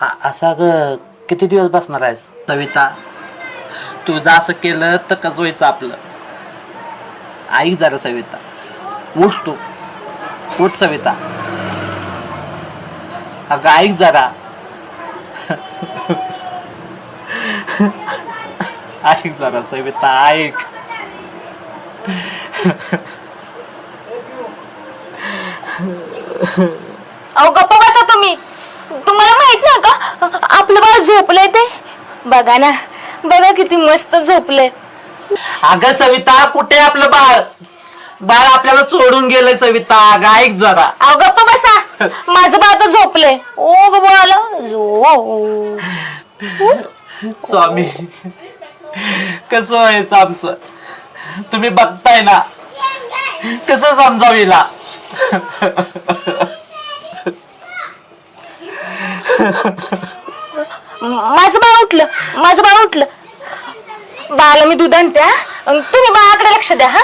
हा असा ग किती दिवस बसणार आहेस? सविता तू जर असं केलं तर कसं व्हायचं आपलं? ऐक जरा सविता. उठ तू. उठ सविता. अगं ऐक जरा. ऐक जरा सविता ऐक. अहो गप्प बसा. तुम्हाला माहीत नाही का? आपलं बाळ झोपलंय ते. बघा ना बघा किती मस्त झोपलंय. अगं सविता कुठे आपलं बाळ? बाळ आपल्याला सोडून गेलंय सविता. अगं ऐक जरा. अहो गप्प बसा. माझं बाळ तर झोपलंय. ओ ग बाळा झो. स्वामी कसं व्हायचं आमचं? तुम्ही बघताय ना? कसं समजावीला माझं बाळ उठलं माझं बाळ उठलं. बाळाला मी दूध आणते हा? अन तुम्ही बाळाकडे लक्ष द्या हा?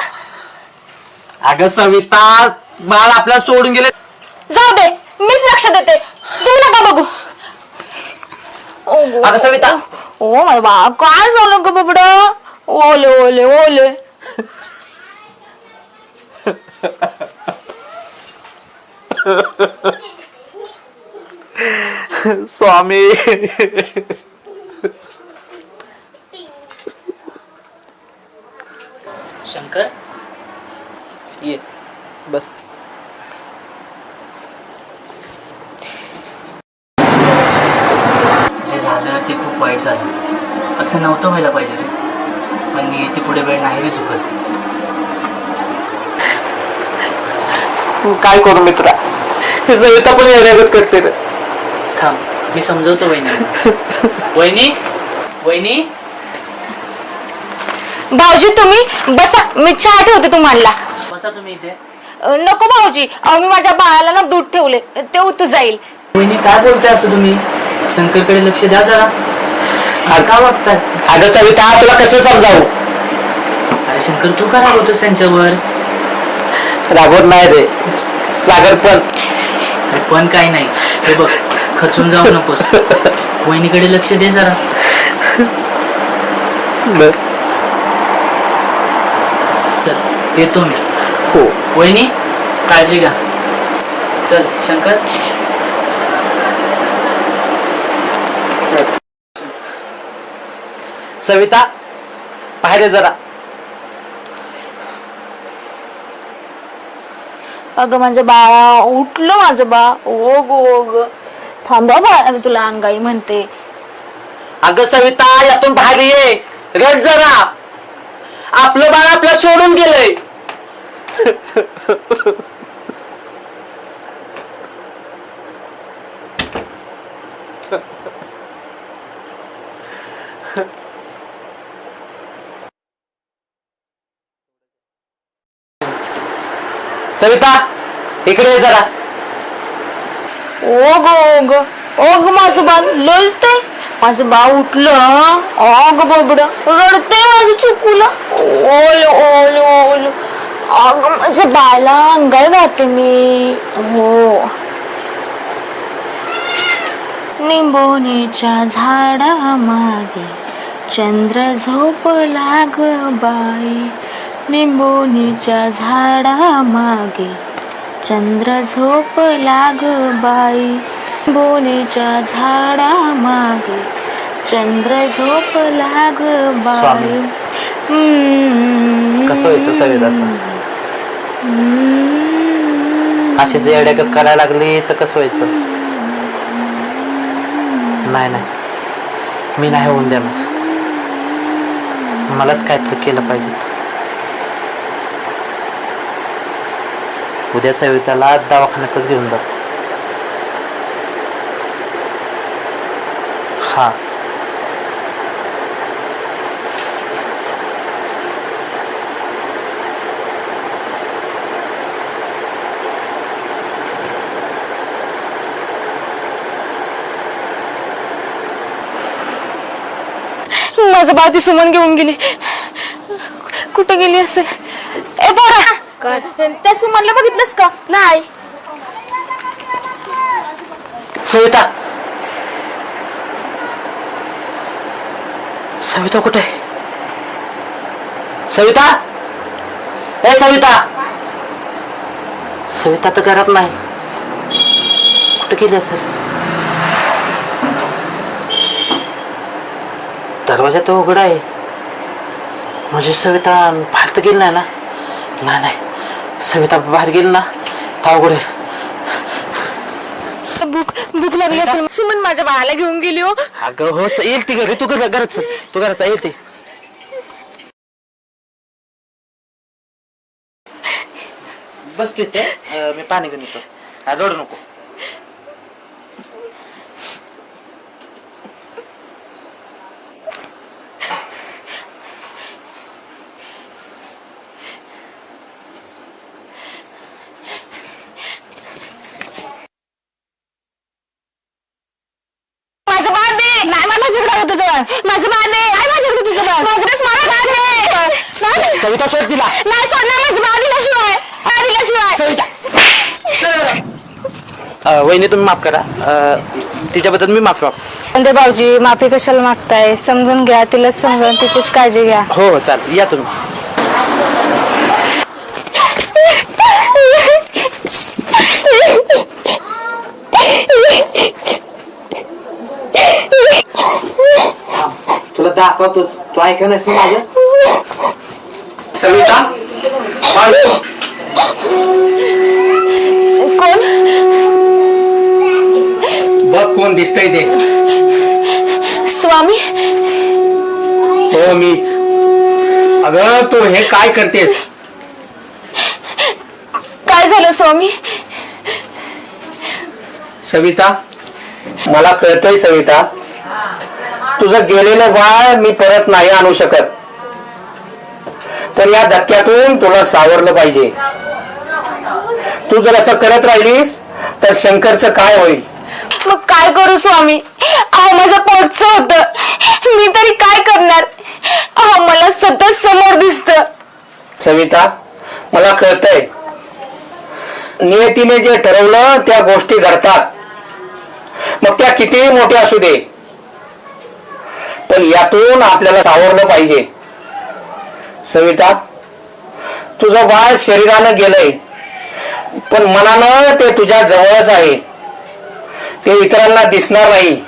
अगं सविता बाळ आपल्याला सोडून गेले. जाऊ दे मीच लक्ष देते. तुम्ही नका बघू. ओ गो. अगं सविता. ओ माझं बाळ काय झालं ग बाबडा? ओले ओले ओले. स्वामी. शंकर? ये. बस. जे झालं ते खूप वाईट झालं. असं नव्हतं व्हायला पाहिजे रे. पण येते पुढे वेळ नाही रे चुकत तू काय करू मित्रा? सविता पण येण्यागत करते रे. थांब. मी समजवतो वहिनी. वहिनी? वहिनी? भाऊजी तुम्ही बसा. मी चहा ठेवते तुम्हाला. बसा तुम्ही इथे. अ, नको भाऊजी. अहो मी माझ्या बाळाला ना दूध ठेवले. ते उत जाईल. वहिनी काय बोलताय असं तुम्ही? शंकरकडे लक्ष द्या जरा. असं का वागताय? अगं सविता तुला कसं समजावू? अरे शंकर तू का रागवतोस त्यांच्यावर? रागवत नाही रे. सागर पण. अरे पण काय नाही. हे बघ. खचून जाऊ नकोस. वहिनीकडे लक्ष दे जरा. चल येतो मी. हो. वहिनी काळजी घ्या. चल शंकर. सविता ये जरा. अगं माझं बाळा उठलं माझं बाळ. ओ गो ग थांबा बाळा. मी तुला अंगाई म्हणते. अगं सविता यातून भारी ये रड जरा. आपलं बाळ आपलं सोडून गेलंय. सविता इकडे ये जरा. ओ ओग. ओग माझं बाल लोलतय. माझं बाळ उठलं ओग ग बबड. रडते माझं चुकूला. ओल ओल ओल. अगं माझ्या बायला अंगाय घाते मी. हो. निंबोनीच्या झाडा मागे चंद्र झोपला ग बाई. निंबोनीच्या झाडा मागे चंद्र झोपला ग बाई. बोनीच्या झाडा मागे. चंद्र झोपला ग बाई. स्वामी. हम्म. कसं व्हायचं अशी जे अडॅकत करायला लागली तर कसं व्हायचं? नाही नाही. मी नाही होऊन देणार. मलाच काहीतरी केलं पाहिजे उद्या सविताला दवाखान्यातच घेऊन जातो. हा. माझं बाती सुमन घेऊन गेली. कुठे गेली असेल? ए पोरा! त्या सुमनला बघितलंस का? नाही. सविता. सविता कुठे? आहे? सविता? ए सविता. सविता तर घरात नाही. कुठे गेली असेल? दरवाजा तो उघडा आहे. म्हणजे सविता बाहेर तर गेली नाही ना? नाही नाही. सविता बाहेर गेली ना तर उघडेल भूक भूक लागली असेल. सुमन माझ्या बाळाला घेऊन गेली हो. अगं हो स- येईल ती घरी. तू घर घरात चल. तू घरात जा, येईल ती. बस तू इथे. अं, मी पाणी घेऊन येतो. हा रडू नको माझं बाळ मला माझ्याकडे आहे तुझं माझं बाळ दे आहे माझ्याकडे तुझं बाळ मला बाळ सविता सोड तिला. नाही सोडणार माझं बाळ दिल्याशिवाय. बाळ दिल्याशिवाय. सविता. अं, वहिनी तुम्ही माफ करा. अं, तिच्याबद्दल मी माफी माग म्हणजे भाऊजी माफी कशाला मागताय? समजून घ्या. तिलाच समजून तिचीच काळजी घ्या. हो हो चालेल. या तुम्ही तुला दाखवतोच तू ऐका नाहीस ना माझं? सविता? कोण? बघ कोण दिसतंय ते. स्वामी? हो मीच. अगं तू हे काय करतेस? काय झालं स्वामी? सविता? मला कळतंय सविता. तुझं गेलेलं बाळ मी परत नाही आणू शकत. पण या धक्क्यातून तुला सावरलं पाहिजे. तू जर असं करत राहिलीस तर शंकरचं काय होईल? मग काय करू स्वामी? अहो माझं पोटचं होतं. मी तरी काय करणार? अहो मला सतत समोर दिसत. सविता मला कळतंय. नियतीने जे ठरवलं त्या गोष्टी घडतात. मग त्या कितीही मोठ्या असू दे. पण यातून आपल्याला सावरलं पाहिजे. सविता तुझं बाळ शरीरानं गेलंय पण मनानं ते तुझ्या जवळच आहे. ते इतरांना दिसणार नाही.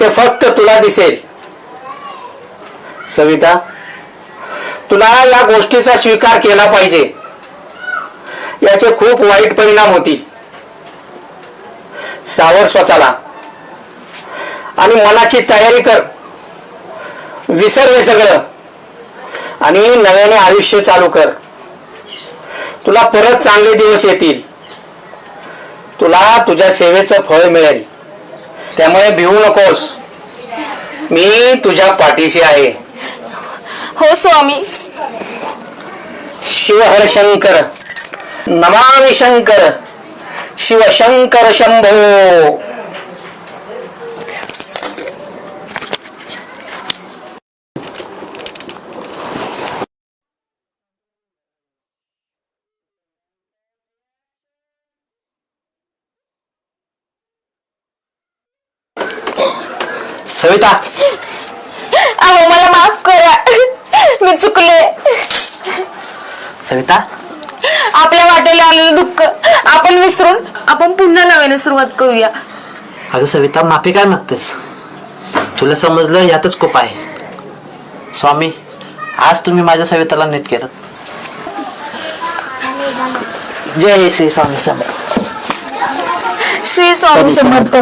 ते फक्त तुला दिसेल. सविता तुला या गोष्टीचा स्वीकार केला पाहिजे. याचे खूप वाईट परिणाम होतील. सावर स्वतःला. आणि मनाची तयारी कर. विसर हे सगळं. आणि नव्याने आयुष्य चालू कर. तुला परत चांगले दिवस येतील. तुला तुझ्या सेवेचं फळ मिळेल. त्यामुळे भिवू नकोस. मी तुझ्या पाठीशी आहे. हो स्वामी. शिवहर शंकर नमामि शंकर. शिवशंकर शंभो. सविता. अहो मला माफ करा. मी चुकले. सविता. आपल्या वाटेला आलेलं दुःख आपण विसरून आपण पुन्हा नव्याने सुरुवात करूया. अगं सविता माफी काय मागतेस? तुला समजलं यातच खूप आहे. स्वामी आज तुम्ही माझ्या सविताला नीट केलं जय श्री स्वामी समर्थ. श्री स्वामी समर्थ.